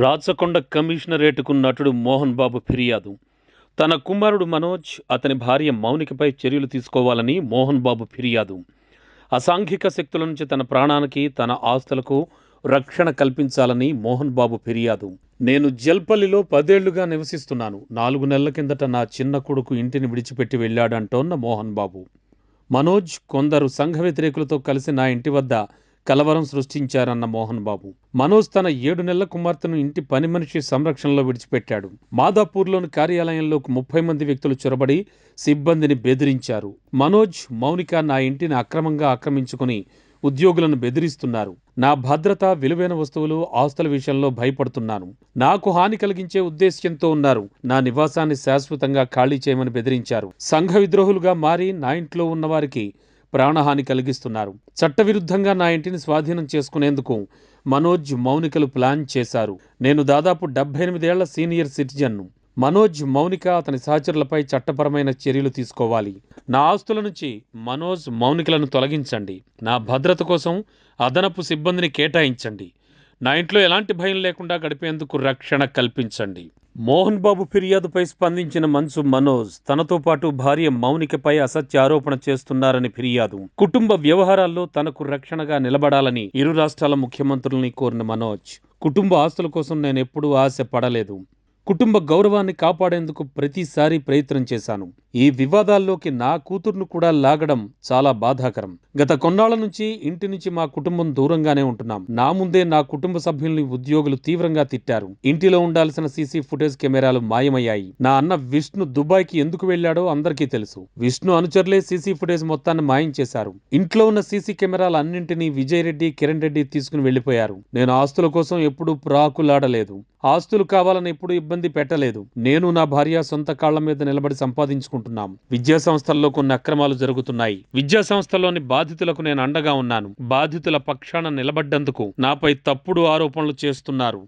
రాచకొండ కమిషనరేట్కు నటుడు మోహన్ బాబు ఫిర్యాదు. తన కుమారుడు మనోజ్ అతని భార్య మౌనికపై చర్యలు తీసుకోవాలని మోహన్ బాబు ఫిర్యాదు. అసాంఘిక శక్తుల నుంచి తన ప్రాణానికి తన ఆస్తులకు రక్షణ కల్పించాలని మోహన్ బాబు ఫిర్యాదు. నేను జల్పల్లిలో పదేళ్ళుగా నివసిస్తున్నాను. నాలుగు నెలల కిందట నా చిన్న కొడుకు ఇంటిని విడిచిపెట్టి వెళ్ళాడంటోన్న మోహన్ బాబు. మనోజ్ కొందరు సంఘ వ్యతిరేకులతో కలిసి నా ఇంటి వద్ద కలవరం సృష్టించారన్న మోహన్ బాబు. మనోజ్ తన ఏడు నెలల కుమార్తెను ఇంటి పని మనిషి సంరక్షణలో విడిచిపెట్టాడు. మాదాపూర్లోని కార్యాలయంలోకి ముప్పై మంది వ్యక్తులు చొరబడి సిబ్బందిని బెదిరించారు. మనోజ్ మౌనిక నా ఇంటిని అక్రమంగా ఆక్రమించుకుని ఉద్యోగులను బెదిరిస్తున్నారు. నా భద్రత విలువైన వస్తువులు ఆస్తుల విషయంలో భయపడుతున్నాను. నాకు హాని కలిగించే ఉద్దేశ్యంతో ఉన్నారు. నా నివాసాన్ని శాశ్వతంగా ఖాళీ చేయమని బెదిరించారు. సంఘ విద్రోహులుగా మారి నా ఇంట్లో ఉన్నవారికి ప్రాణహాని కలిగిస్తున్నారు. చట్టవిరుద్ధంగా నా ఇంటిని స్వాధీనం చేసుకునేందుకు మనోజ్ మౌనికలు ప్లాన్ చేశారు. నేను దాదాపు డెబ్బై ఎనిమిదేళ్ళ సీనియర్ సిటిజన్ను. మనోజ్ మౌనిక అతని సహచరులపై చట్టపరమైన చర్యలు తీసుకోవాలి. నా ఆస్తుల నుంచి మనోజ్ మౌనికలను తొలగించండి. నా భద్రత కోసం అదనపు సిబ్బందిని కేటాయించండి. నా ఇంట్లో ఎలాంటి భయం లేకుండా గడిపేందుకు రక్షణ కల్పించండి. మోహన్ బాబు ఫిర్యాదుపై స్పందించిన మన్సు మనోజ్ తనతో పాటు భార్య మౌనికపై అసత్య ఆరోపణ చేస్తున్నారని ఫిర్యాదు. కుటుంబ వ్యవహారాల్లో తనకు రక్షణగా నిలబడాలని ఇరు రాష్ట్రాల ముఖ్యమంత్రుల్ని కోరిన మనోజ్ కుటుంబ ఆస్తుల కోసం నేను ఎప్పుడూ ఆశ పడలేదు కుటుంబ గౌరవాన్ని కాపాడేందుకు ప్రతిసారి ప్రయత్నం చేశాను. ఈ వివాదాల్లోకి నా కూతుర్ను కూడా లాగడం చాలా బాధాకరం. గత కొన్నాళ్ళ నుంచి ఇంటి నుంచి మా కుటుంబం దూరంగానే ఉంటున్నాం. నా ముందే నా కుటుంబ సభ్యుల్ని ఉద్యోగులు తీవ్రంగా తిట్టారు. ఇంటిలో ఉండాల్సిన సీసీ ఫుటేజ్ కెమెరాలు మాయమయ్యాయి. నా అన్న విష్ణు దుబాయ్కి ఎందుకు వెళ్ళాడో అందరికీ తెలుసు. విష్ణు అనుచరులే సీసీ ఫుటేజ్ మొత్తాన్ని మాయం చేశారు. ఇంట్లో ఉన్న సీసీ కెమెరాలు అన్నింటినీ విజయ్ రెడ్డి కిరణ్ రెడ్డి తీసుకుని వెళ్ళిపోయారు నేను ఆస్తుల కోసం ఎప్పుడూ ప్రాకులాడలేదు. ఆస్తులు కావాలని ఎప్పుడు ఇబ్బంది పెట్టలేదు. నేను నా భార్య సొంత కాళ్ళ మీద నిలబడి కోరుకుంటున్నాం. విద్యా సంస్థల్లో కొన్ని అక్రమాలు జరుగుతున్నాయి. విద్యా సంస్థల్లోని బాధితులకు నేను అండగా ఉన్నాను. బాధితుల పక్షాన నిలబడ్డందుకు నాపై తప్పుడు ఆరోపణలు చేస్తున్నారు.